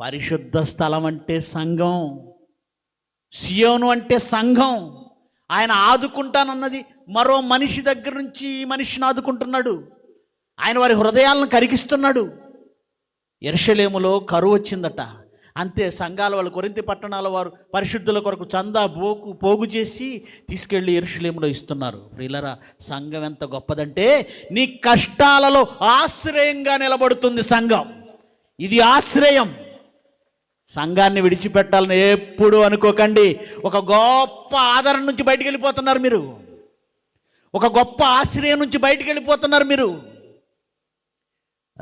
పరిశుద్ధ స్థలం అంటే సంఘం సియోను అంటే సంఘం. ఆయన ఆదుకుంటానన్నది మరో మనిషి దగ్గర నుంచి ఈ మనిషిని ఆదుకుంటున్నాడు. ఆయన వారి హృదయాలను కరిగిస్తున్నాడు. ఎర్షలేములో కరువు వచ్చిందట. అంతే సంఘాల వాళ్ళు కొరింత పట్టణాల వారు పరిశుద్ధుల కొరకు చందా పోగు పోగు చేసి తీసుకెళ్ళి ఎరుషులేములో ఇస్తున్నారు. ప్రియులరా సంఘం ఎంత గొప్పదంటే నీ కష్టాలలో ఆశ్రయంగా నిలబడుతుంది సంఘం. ఇది ఆశ్రయం. సంఘాన్ని విడిచిపెట్టాలని ఎప్పుడు అనుకోకండి. ఒక గొప్ప ఆదరణ నుంచి బయటికి వెళ్ళిపోతున్నారు మీరు. ఒక గొప్ప ఆశ్రయం నుంచి బయటికి వెళ్ళిపోతున్నారు మీరు.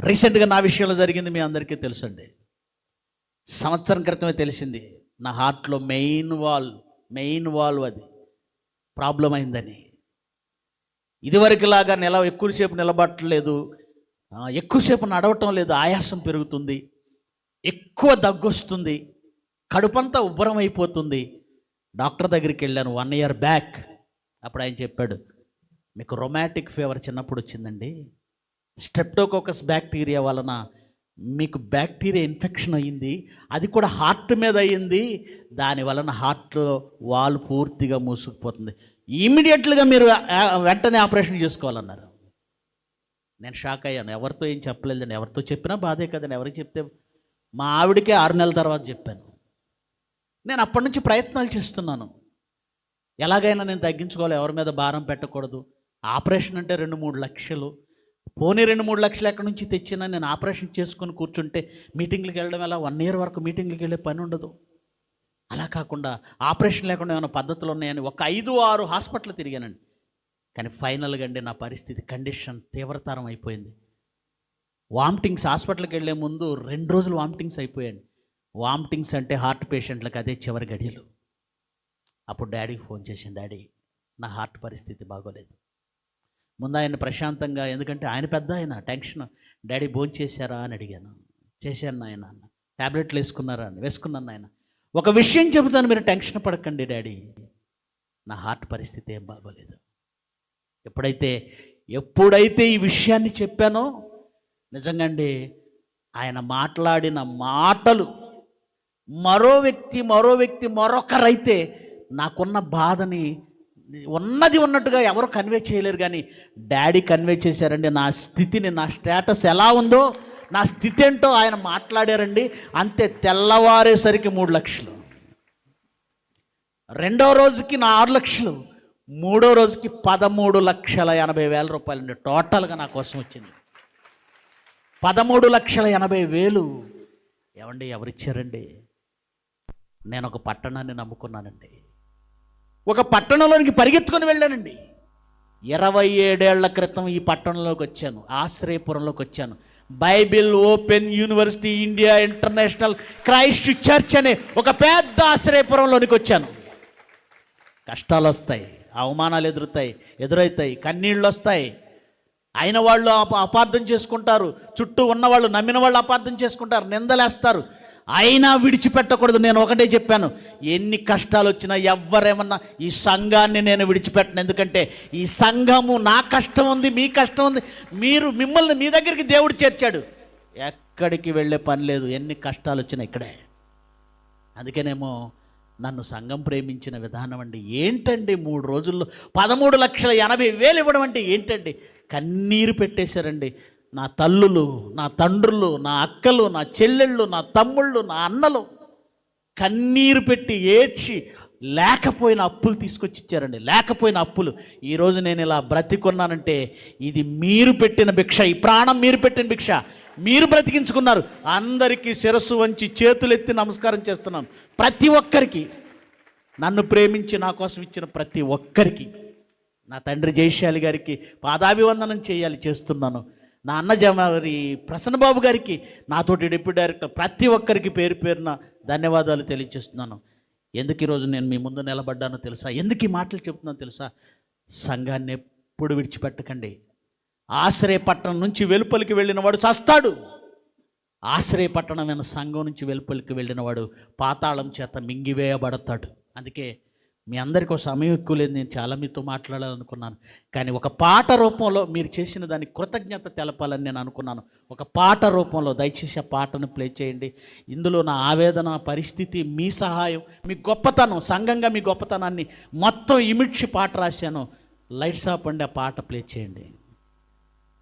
రీసెంట్గా నా విషయంలో జరిగింది మీ అందరికీ తెలుసండి. సంవత్సరం క్రితమే తెలిసింది. నా హార్ట్లో మెయిన్ వాల్ మెయిన్ వాల్ అది ప్రాబ్లం అయిందని. ఇదివరకులాగా నిల ఎక్కువసేపు నిలబట్టలేదు ఎక్కువసేపు నడవటం లేదు. ఆయాసం పెరుగుతుంది. ఎక్కువ దగ్గు వస్తుంది కడుపంతా ఉబ్బరం అయిపోతుంది డాక్టర్ దగ్గరికి వెళ్ళాను వన్ ఇయర్ బ్యాక్ అప్పుడు ఆయన చెప్పాడు మీకు రొమాటిక్ ఫీవర్ చిన్నప్పుడు వచ్చిందండి. స్ట్రెప్టోకోకస్ బ్యాక్టీరియా వలన మీకు బ్యాక్టీరియా ఇన్ఫెక్షన్ అయ్యింది. అది కూడా హార్ట్ మీద అయ్యింది. దాని వలన హార్ట్లో వాల్ పూర్తిగా మూసుకుపోతుంది. ఇమీడియట్లుగా మీరు వెంటనే ఆపరేషన్ చేసుకోవాలన్నారు. నేను షాక్ అయ్యాను. ఎవరితో ఏం చెప్పలేదండి ఎవరితో చెప్పినా బాధే కదండి. ఎవరికి చెప్తే మా ఆవిడకే ఆరు నెలల తర్వాత చెప్పాను. నేను అప్పటి నుంచి ప్రయత్నాలు చేస్తున్నాను. ఎలాగైనా నేను తగ్గించుకోవాలి ఎవరి మీద భారం పెట్టకూడదు. ఆపరేషన్ అంటే రెండు మూడు లక్షలు. పోనీ రెండు మూడు లక్షలు ఎక్కడి నుంచి తెచ్చినా నేను ఆపరేషన్ చేసుకొని కూర్చుంటే మీటింగ్లకు వెళ్ళడం ఎలా? వన్ ఇయర్ వరకు మీటింగ్లకు వెళ్ళే పని ఉండదు. అలా కాకుండా ఆపరేషన్ లేకుండా ఏమైనా పద్ధతులు ఉన్నాయని ఒక ఐదు ఆరు హాస్పిటల్ తిరిగానండి. కానీ ఫైనల్గా అండి నా పరిస్థితి కండిషన్ తీవ్రతరం అయిపోయింది. వామిటింగ్స్ హాస్పిటల్కి వెళ్ళే ముందు రెండు రోజులు వామిటింగ్స్ అయిపోయాను వామిటింగ్స్ అంటే హార్ట్ పేషెంట్లకు అదే చివరి గడియలు. అప్పుడు డాడీకి ఫోన్ చేసింది డాడీ నా హార్ట్ పరిస్థితి బాగోలేదు. ముందు ఆయన ప్రశాంతంగా ఎందుకంటే ఆయన పెద్ద ఆయన టెన్షన్. డాడీ భోజనం చేశారా? అని అడిగాను. చేశాను నాయన అన్న. ట్యాబ్లెట్లు వేసుకున్నారా? అని. వేసుకున్నాను నాయన. ఒక విషయం చెబుతాను మీరు టెన్షన్ పడకండి డాడీ. నా హార్ట్ పరిస్థితి ఏం బాగోలేదు. ఎప్పుడైతే ఎప్పుడైతే ఈ విషయాన్ని చెప్పానో నిజంగా అండి ఆయన మాట్లాడిన మాటలు మరో వ్యక్తి మరో వ్యక్తి మరొకరైతే నాకున్న బాధని ఉన్నది ఉన్నట్టుగా ఎవరు కన్వే చేయలేరు కానీ డాడీ కన్వే చేశారండి. నా స్థితిని నా స్టేటస్ ఎలా ఉందో నా స్థితి ఏంటో ఆయన మాట్లాడారండి. అంతే తెల్లవారేసరికి మూడు లక్షలు. రెండో రోజుకి నా ఆరు లక్షలు. మూడో రోజుకి పదమూడు లక్షల ఎనభై వేల రూపాయలండి. టోటల్గా నా కోసం వచ్చింది. పదమూడు లక్షల ఎనభై వేలు. ఏమండి ఎవరిచ్చారండి? నేను ఒక పట్టణాన్ని నమ్ముకున్నానండి. ఒక పట్టణంలోనికి పరిగెత్తుకొని వెళ్ళానండి. ఇరవై ఏడేళ్ళ క్రితం ఈ పట్టణంలోకి వచ్చాను ఆశ్రయపురంలోకి వచ్చాను bible open university India international Christ church అనే ఒక పెద్ద ఆశ్రయపురంలోనికి వచ్చాను కష్టాలు వస్తాయి అవమానాలు ఎదురుతాయి ఎదురవుతాయి కన్నీళ్ళు వస్తాయి అయిన వాళ్ళు అప అపార్థం చేసుకుంటారు. చుట్టూ ఉన్నవాళ్ళు నమ్మిన వాళ్ళు అపార్థం చేసుకుంటారు. నిందలేస్తారు. అయినా విడిచిపెట్టకూడదు. నేను ఒకటే చెప్పాను. ఎన్ని కష్టాలు వచ్చినా ఎవ్వరేమన్నా ఈ సంఘాన్ని నేను విడిచిపెట్టను. ఎందుకంటే ఈ సంఘము నా కష్టం ఉంది మీ కష్టం ఉంది. మీరు మిమ్మల్ని మీ దగ్గరికి దేవుడు చేర్చాడు. ఎక్కడికి వెళ్ళే పని లేదు. ఎన్ని కష్టాలు వచ్చినా ఇక్కడే. అందుకనేమో నన్ను సంఘం ప్రేమించిన విధానం అండి. ఏంటండి మూడు రోజుల్లో పదమూడు లక్షల ఎనభై వేలు ఇవ్వడం అంటే ఏంటండి? కన్నీరు పెట్టేశారండి. నా తల్లులు నా తండ్రులు నా అక్కలు నా చెల్లెళ్ళు నా తమ్ముళ్ళు నా అన్నలు కన్నీరు పెట్టి ఏడ్చి లేకపోయిన అప్పులు తీసుకొచ్చి ఇచ్చారండి. లేకపోయిన అప్పులు. ఈరోజు నేను ఇలా బ్రతికున్నానంటే ఇది మీరు పెట్టిన భిక్ష ఈ ప్రాణం మీరు పెట్టిన భిక్ష. మీరు బ్రతికించుకున్నారు. అందరికీ శిరస్సు వంచి చేతులెత్తి నమస్కారం చేస్తున్నాను ప్రతి ఒక్కరికి. నన్ను ప్రేమించి నా కోసం ఇచ్చిన ప్రతి ఒక్కరికి. నా తండ్రి జయశాలి గారికి పాదాభివందనం చేయాలి చేస్తున్నాను. నా అన్న జమరి ప్రసన్నబాబు గారికి నాతోటి డిప్యూటీ డైరెక్టర్ ప్రతి ఒక్కరికి పేరు పేరున ధన్యవాదాలు తెలియజేస్తున్నాను. ఎందుకు ఈరోజు నేను మీ ముందు నిలబడ్డానో తెలుసా? ఎందుకు ఈ మాటలు చెప్తున్నానో తెలుసా? సంఘాన్ని ఎప్పుడు విడిచిపెట్టకండి. ఆశ్రయపట్టణం నుంచి వెలుపలికి వెళ్ళినవాడు చస్తాడు. ఆశ్రయపట్టణమైన సంఘం నుంచి వెలుపలికి వెళ్ళినవాడు పాతాళం చేత మింగివేయబడతాడు. అందుకే మీ అందరికీ ఒక సమయం ఎక్కువ లేదు నేను చాలా మీతో మాట్లాడాలనుకున్నాను. కానీ ఒక పాట రూపంలో మీరు చేసిన దాని కృతజ్ఞత తెలపాలని నేను అనుకున్నాను. ఒక పాట రూపంలో దయచేసి ఆ పాటను ప్లే చేయండి. ఇందులో నా ఆవేదన పరిస్థితి మీ సహాయం మీ గొప్పతనం సంఘంగా మీ గొప్పతనాన్ని మొత్తం ఇమిడ్చి పాట రాశాను. లైట్స్ ఆఫ్ అండి ఆ పాట ప్లే చేయండి.